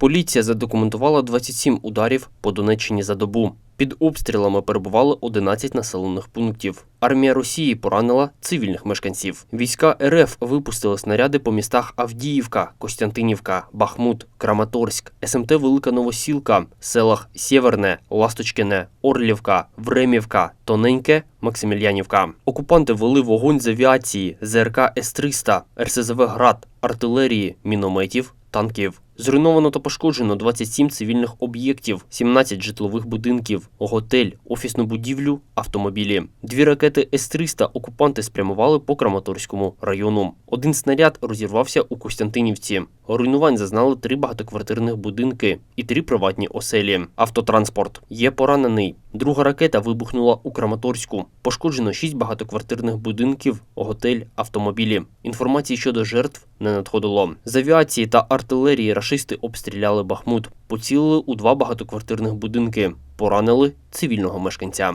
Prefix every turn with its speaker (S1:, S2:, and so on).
S1: Поліція задокументувала 27 ударів по Донеччині за добу. Під обстрілами перебували 11 населених пунктів. Армія Росії поранила цивільних мешканців. Війська РФ випустили снаряди по містах Авдіївка, Костянтинівка, Бахмут, Краматорськ, СМТ Велика Новосілка, селах Сєверне, Ласточкине, Орлівка, Времівка, Тоненьке, Максимільянівка. Окупанти вели вогонь з авіації, ЗРК С-300, РСЗВ «Град», артилерії, мінометів, танків. Зруйновано та пошкоджено 27 цивільних об'єктів, 17 житлових будинків, готель, офісну будівлю, автомобілі. Дві ракети С-300 окупанти спрямували по Краматорському району. Один снаряд розірвався у Костянтинівці. Руйнувань зазнали три багатоквартирних будинки і три приватні оселі. Автотранспорт є поранений. Друга ракета вибухнула у Краматорську. Пошкоджено шість багатоквартирних будинків, готель, автомобілі. Інформації щодо жертв не надходило. З авіації та артилерії рашисти обстріляли Бахмут, поцілили у два багатоквартирних будинки, поранили цивільного мешканця.